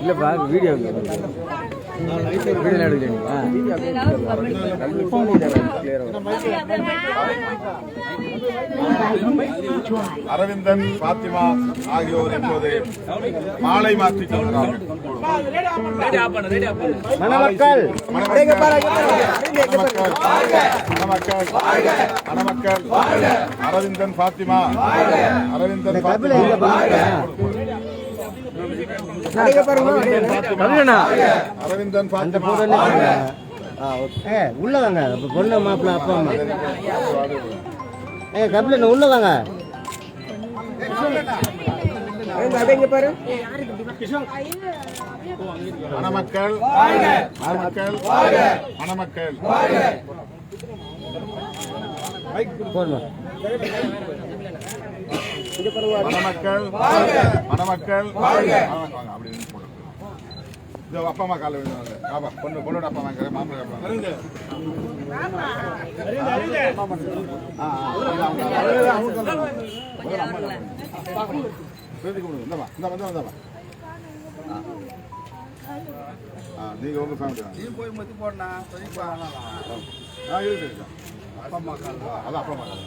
இல்லப்பா வீடியோ. அரவிந்தன் பாத்திமா ஆகியோர் இப்போது மாலை மாற்றி செல்கிறார்கள் மணமக்கள் மணமக்கள் மணமக்கள் அரவிந்தன் பாத்திமா அரவிந்தன் பாத்திமா. அரவிந்தன் அந்த பாத்திமா போட்டோ ஏ உள்ள வாங்க பொண்ணு மாப்பிள்ள அப்பா அம்மா. ஏ கபிலண்ணா உள்ள வாங்க மணமக்கள் மணமக்கள் மணமக்கள். போடுமா? மணமக்கள் மணமக்கள். அப்படி நின்னு போடு. இதோ அப்பா அம்மா கால விழுந்தாங்க ஆமா பொண்ணு பொண்ணோட அப்பா அம்மா மாப்பிள்ளை அப்பா. ஆ, ஆ, இந்தாம்மா. ஆ. ஆ, நீங்க உங்க ஃபேமிலி ஆ இருக்கு இருக்கு அப்பா அம்மா கால் அதான் அப்பா அம்மா கால்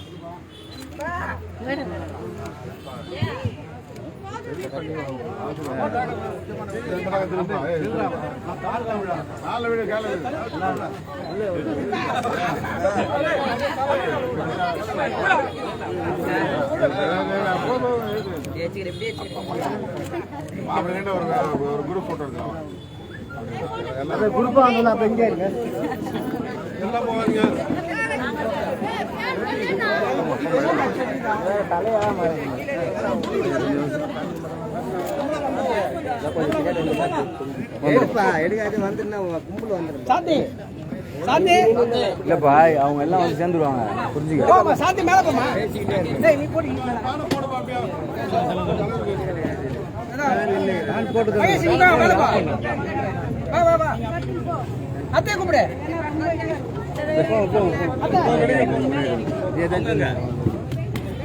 ஒரு குரூப் போட்டோ எல்லாம் குரூப்பா வந்தா அப்ப எங்க இருங்க. எல்லாம் போவாங்க எடுப்பா எடுக்காது வந்துன்னா கும்பல் வந்துடும் சாந்தி சாந்தி இல்லப்பா அவங்க எல்லாம் வந்து சேர்ந்துருவாங்க. புரிஞ்சுக்க. சாந்தி மேல போமா அத்தை. கூப்பிடு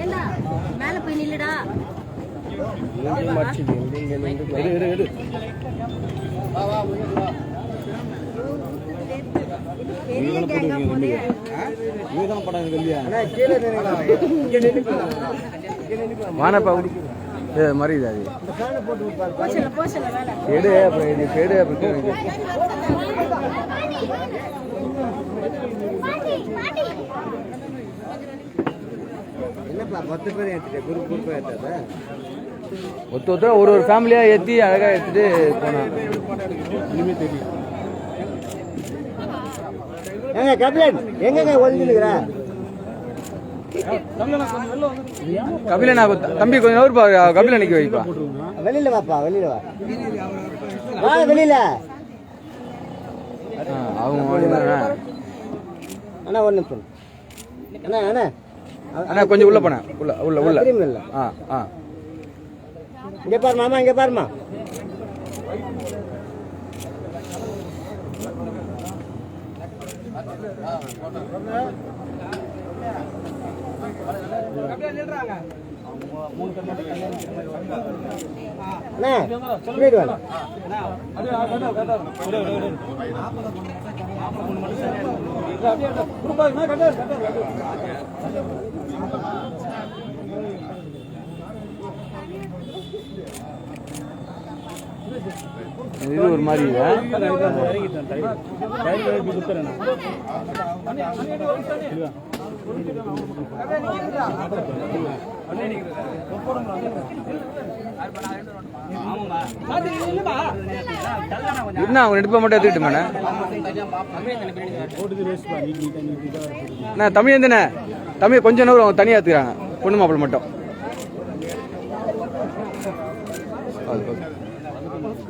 ஏண்டா, மேல போய் நில்லுடா பெரிய கேங்கா போதே வானப்பா ஏ மறியுது அது எடு அப்புறம் எடு அப்புறம் என்னப்பா பத்து பேர் ஏற்றுட்டேன் குரூப் குரூப்பாக ஏற்றாத ஒருத்த ஒருத்தர் ஒரு ஒரு ஃபேமிலியாக ஏற்றி அழகாக எடுத்துட்டு போனான் இனிமே தெரியும் ஏங்க கபிலன் எங்கங்க ஒளிஞ்சுனுக்குற கபிலன் தம்பி கொஞ்சம் நூறுபா கபிலன் நிக்க வைப்பா வெளியில வாப்பா வெளியில வா. வா வெளியில. அவங்க அண்ணா ஒன்று நிமிஷம். அண்ணா அண்ணா. அண்ணா கொஞ்சம் உள்ள போனேன் உள்ள உள்ள உள்ள. ஆ ஆ. இங்க பாரு மாமா இங்க பாருமா அண்ணா இது ஒரு மாதிரி என்ன அவங்க ரெண்டு மட்டும் எடுத்துக்கிட்டு மேடம் நான் தமிழ் தானே தமிழ் கொஞ்சம் நேரம் அவங்க தனியாக எடுத்துக்கிறாங்க. பொண்ணு மாப்பிள்ளை மட்டும். அது போதும்.